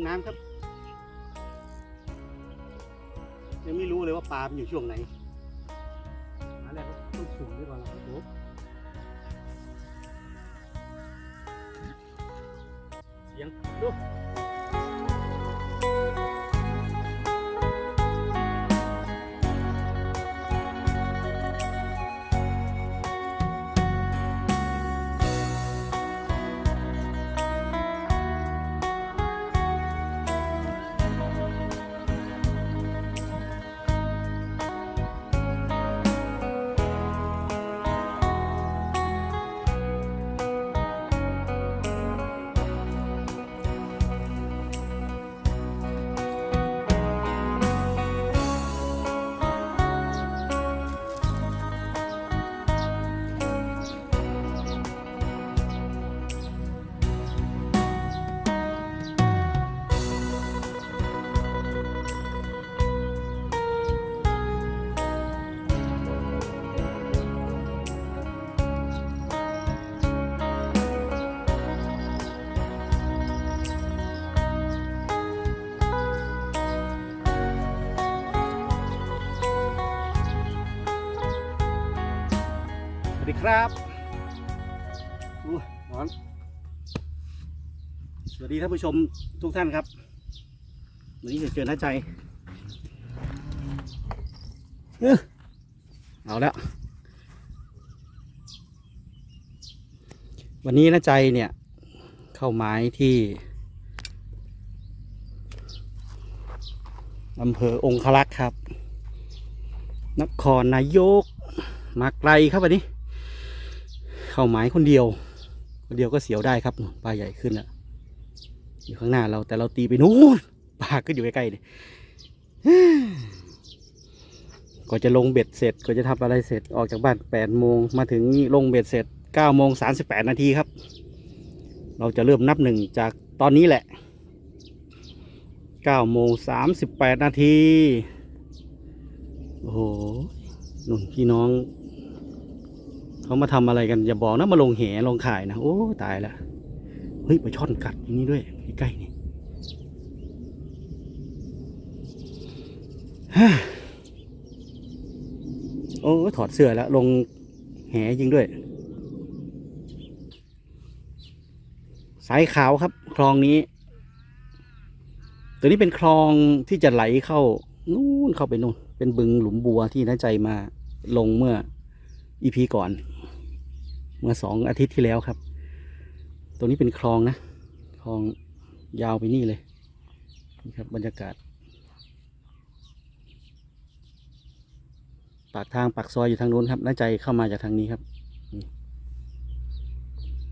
งน้ำครับ ยังไม่รู้เลยว่าปลามันอยู่ช่วงไหนหาแรกต้องสูงด้วยก่อนนะครับผมเสียงดู ครับอู้ร้อน สวัสดีท่านผู้ชมทุกท่านครับ วันนี้จะเจอน้าใจเออเอาแล้ว วันนี้น้าใจเนี่ย เข้าไม้ที่อำเภอองคลักษ์ครับ นครนายก มาไกลครับวันนี้ เข้าหมายคนเดียว คนเดียวก็เสียวได้ครับปลาใหญ่ขึ้นแล้วอยู่ข้างหน้าเราแต่เราตีไปนู้นปลาก็อยู่ใกล้ๆเนี่ก็จะลงเบ็ดเสร็จก็จะทำอะไรเสร็จออกจากบ้านแปดโมงมาถึงนี่ลงเบ็ดเสร็จเก้าโมงสามสิบแปดนาทีครับ เราจะเริ่มนับหนึ่งจากตอนนี้แหละเก้าโมงสามสิบแปดนาทีโอ้โหนุ่นพี่น้อง เขามาทำอะไรกันอย่าบอกนะมาลงแหลงข่ายนะโอ้ตายละเฮ้ยปลาช่อนกัดอย่างนี้ด้วยใกล้ๆนี่โอ้ถอดเสื้อแล้วลงแหจริงด้วยสายขาวครับ คลองนี้ ตัวนี้เป็นคลองที่จะไหลเข้านู่นเข้าไปนู่น เป็นบึงหลุมบัวที่น้าใจมาลงเมื่ออีพีก่อน เมื่อสองอาทิตย์ที่แล้วครับตัวนี้เป็นคลองนะ คลองยาวไปนี่เลย นี่ครับบรรยากาศ ปากทางปากซอยอยู่ทางนู้นครับน้าใจเข้ามาจากทางนี้ครับนี่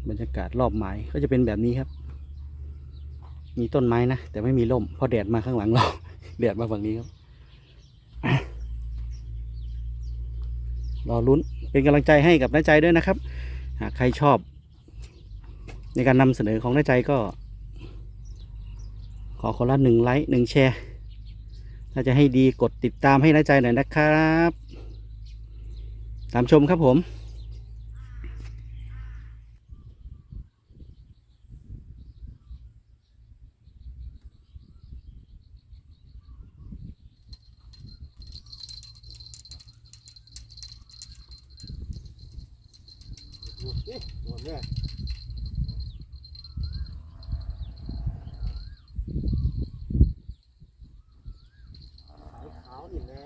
บรรยากาศรอบหมายก็จะเป็นแบบนี้ครับ มีต้นไม้นะ แต่ไม่มีร่มเพราะแดดมาข้างหลังเรา แดดมาฝั่งนี้ครับรอลุ้นเป็นกำลังใจให้กับน้าใจด้วยนะครับ หากใครชอบ ในการนำเสนอของน้าใจก็ ขอคนละหนึ่งไลค์หนึ่งแชร์ ถ้าจะให้ดีกดติดตามให้น้าใจหน่อยนะครับ ตามชมครับผม ขาวนี่แหละ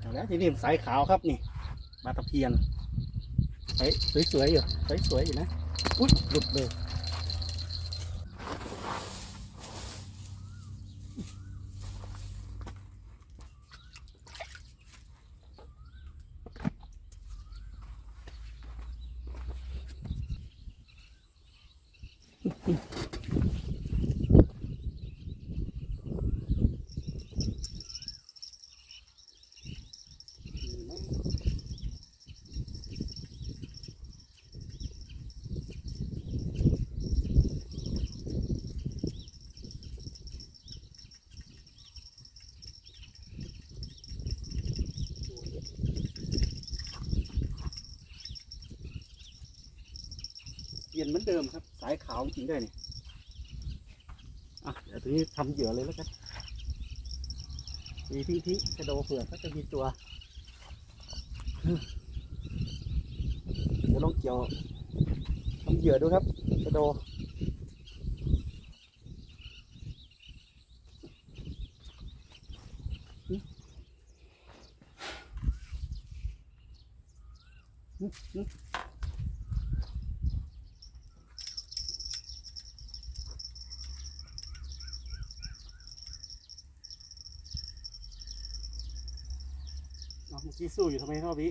เอาแล้ว ที่นี้สายขาวครับนี่ปลาตะเพียนสสวยๆอยู่สวยๆอยู่นะอุ้ยหลุดเลย น นเหมือนเดิมครับ สายขาวจริงด้วยนี่อะเดี๋ยวตัวนี้ทำเหยื่อเลยแล้วกันมีทิ้งทิ้งกระโดเผื่อก็จะมีตัว เดี๋ยวลองเกี่ยวทำเหยื่อดูครับกระโดอืมอืม อืมเอาเมื่อกี้สู้อยู่ทำไมรอบนี้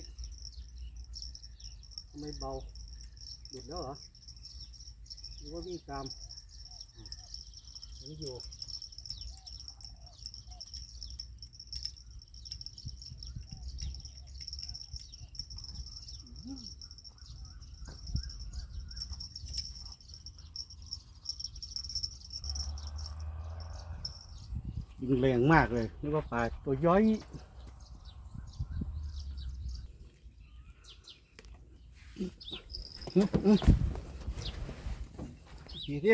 ทำไมเบาหยุดแล้วเหรอหรือว่าวิ่งตามอะยังอยู่ยิงแรงมากเลยนึกว่าปลาตัวย้อย อืมอืม ขี่ดิ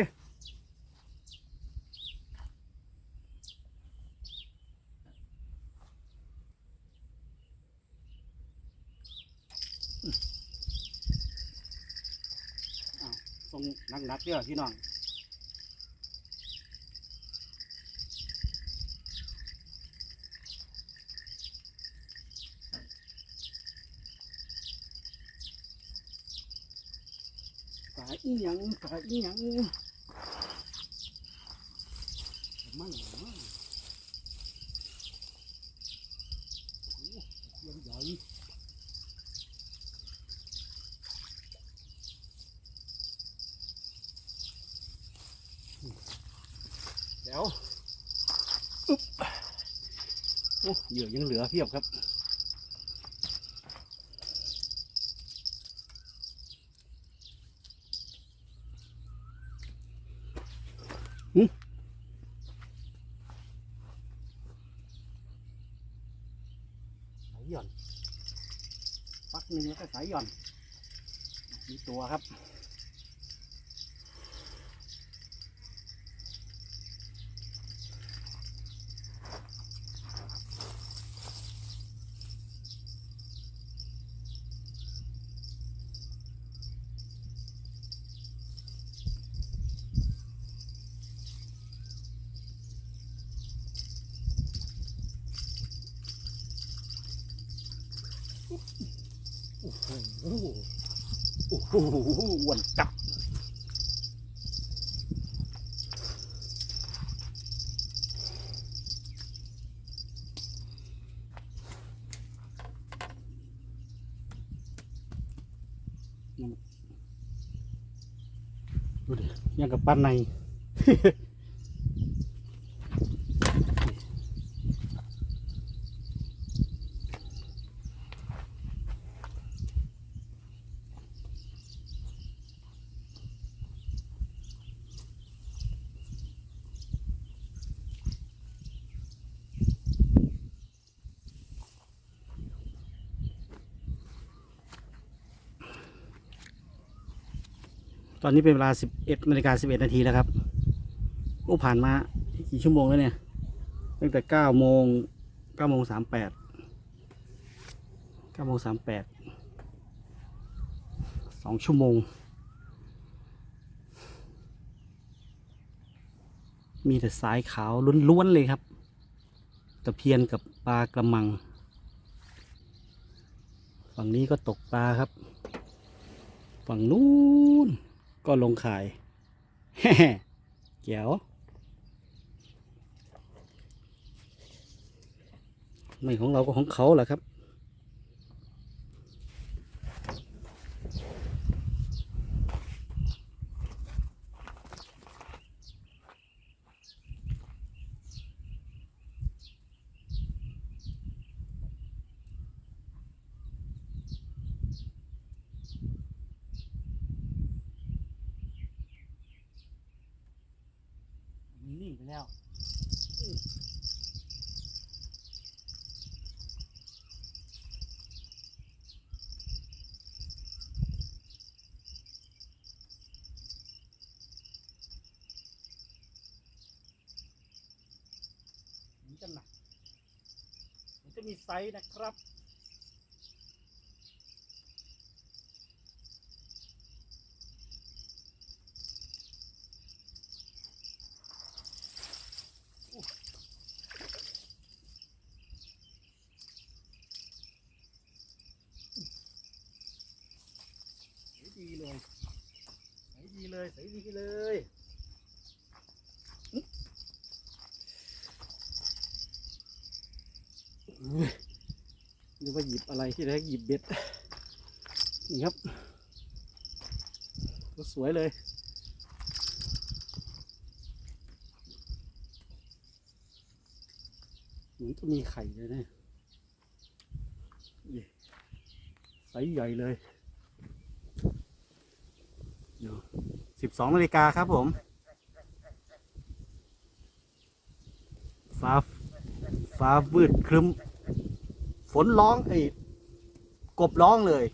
อ้าวตรงนักๆเด้อพี่น้อง อีหยังสายอีหยังมันมันโอ้เสียงใหญ่เดี๋ยวอึ๊บโอ้เหยื่อยังเหลือเพียบครับ สายหย่อน ปัก หนึ่งแล้วก็สายหย่อนมีตัวครับ โอ้โห โอ้โหอ้วนจับดูดิยังกับปั้นใน ตอนนี้เป็นเวลา 11นาฬิกา11 นาทีแล้วครับโอ้ผ่านมากี่ชั่วโมงแล้วเนี่ย ตั้งแต่9โมง9โมง38 9โมง38สองชั่วโมง มีแต่สายขาวล้วนๆเลยครับ ตะเพียนกับปลากระมัง ฝั่งนี้ก็ตกปลาครับ ฝั่งนู้น ก็ลงขายแฮ่ยว ไม่ของเราก็ของเขาแหละครับ ไปแล้วจะหนักมันจะมีไซส์นะครับ นึกว่าหยิบอะไรที่แรกหยิบเบ็ดนี่ครับตัวสวยเลยเหมือนจะมีไข่เลยนะนี่ไซส์ใหญ่เลยสิบสองนาฬิกาครับผม ฟ้า ฟ้ามืดครึ้ม ฝนร้องไอ้กบร้องเลย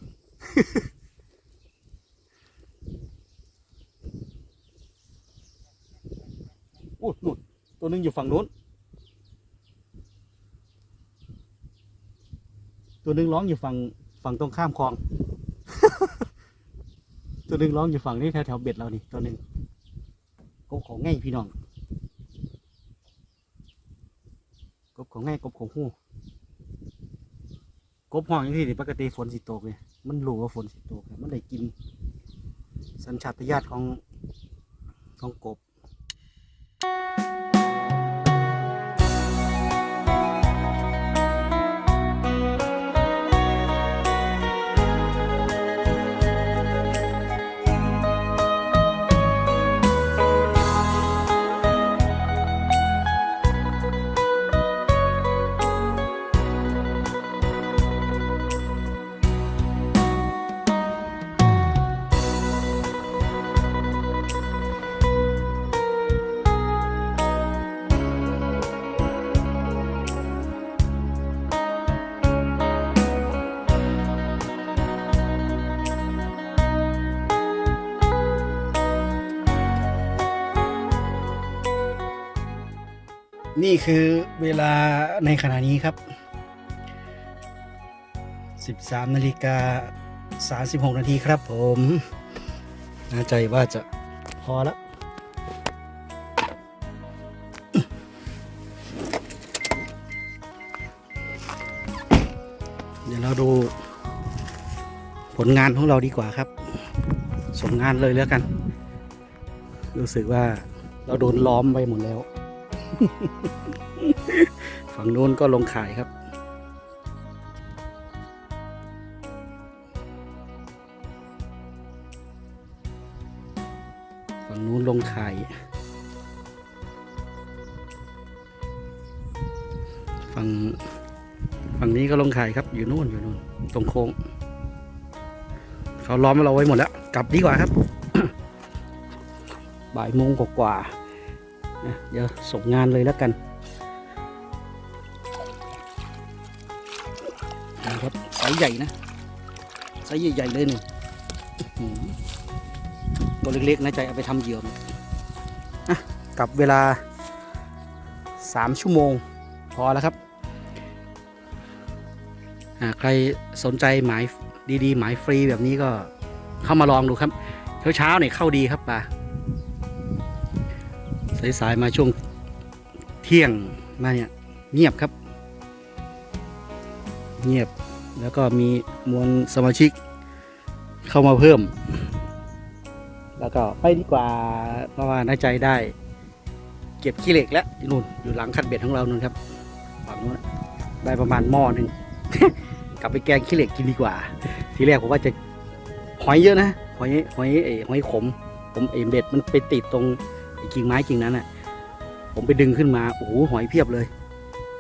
อู้นู่นตัวหนึงอยู่ฝั่งนู้น ตัวหนึงร้องอยู่ฝั่งฝั่งตรงข้ามคลอง ตัวหนึ่งร้องอยู่ฝั่งนี้แถวแถวเบ็ดเรานี่ตัวหนึ่งกบของง่ายพี่น้องกบของง่ายกบของหู้ กบห้องอย่างที่นี่ปกติฝนสิตกเลยมันรู้ว่าฝนสิตกเนี่ยมันได้กิน สัญชาตญาณของของกบ นี่คือเวลาในขณะนี้ครับ 13นาฬิกา36นาทีครับผมน่าใจว่าจะพอแล้วเดี๋ยวเราดูผลงานของเราดีกว่าครับ ส่งงานเลยแล้วกัน รู้สึกว่าเราโดนล้อมไปหมดแล้ว ฝั่งนู้นก็ลงขายครับฝั่งนู้นลงขายฝั่งฝั่งนี้ก็ลงขายครับอยู่นู่นอยู่นู่นตรงโค้งเขาล้อมเราไว้หมดแล้ว กลับดีกว่าครับ บ่ายโมงกว่าๆเดี๋ยวส่งงานเลยแล้วกัน นะครับไซส์ใหญ่นะไซส์ใหญ่ๆเลยหนี่อื้อหือตัวเล็กๆนะใจเอาไปทำเหยื่อมันอะกับเวลาสามชั่วโมงพอแล้วครับใครสนใจหมายดีๆ หมายฟรีแบบนี้ก็เข้ามาลองดูครับ เช้าๆเนี่ยเข้าดีครับปลาสายๆมาช่วงเที่ยงมาเนี่ยเงียบครับ เงียบ แล้วก็มีมวลสมาชิกเข้ามาเพิ่ม แล้วก็ไปดีกว่าเพราะว่าน่าใจได้ เก็บขี้เหล็กแล้วนู่นอยู่หลังคันเบ็ดของเรานู่นครับฝั่งนู้นได้ประมาณหม้อหนึ่งกลับไปแกงขี้เหล็กกินดีกว่า ทีแรกผมว่าจะหอยเยอะนะหอยหอยเอหอยขม ผมเอเบ็ดมันไปติดตรงกิ่งไม้กิ่งนั้นอะ ผมไปดึงขึ้นมาโอ้โหหอยเพียบเลย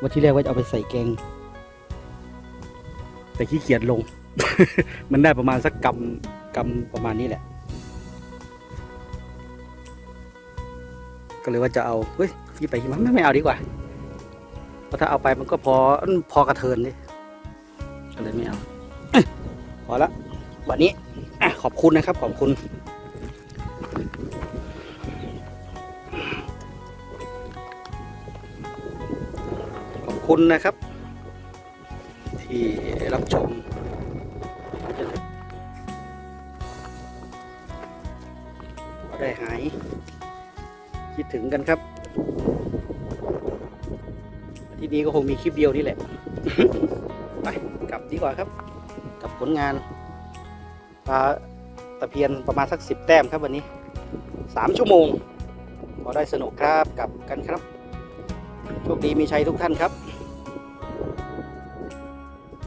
ว่าที่แรกว่าจะเอาไปใส่แกง แต่ขี้เกียจลง มันได้ประมาณสักกำกำประมาณนี้แหละ ก็เลยว่าจะเอาเฮ้ยที่ไปที่มันไม่ไม่เอาดีกว่าเพราะถ้าเอาไปมันก็พอพอกระเทินเลยก็เลยไม่เอาพอละวันนี้ขอบคุณนะครับ ขอบคุณคุณนะครับ รับชมก็ได้หาย คิดถึงกันครับอาที่นี้ก็คงมีคลิปเดียวนี่แหละ ไปกลับดีกว่าครับ กับผลงานปลาตะเพียนประมาณสักสิบแต้มครับวันนี้สามชั่วโมง พอได้สนุกครับกลับกันครับ โชคดีมีชัยทุกท่านครับ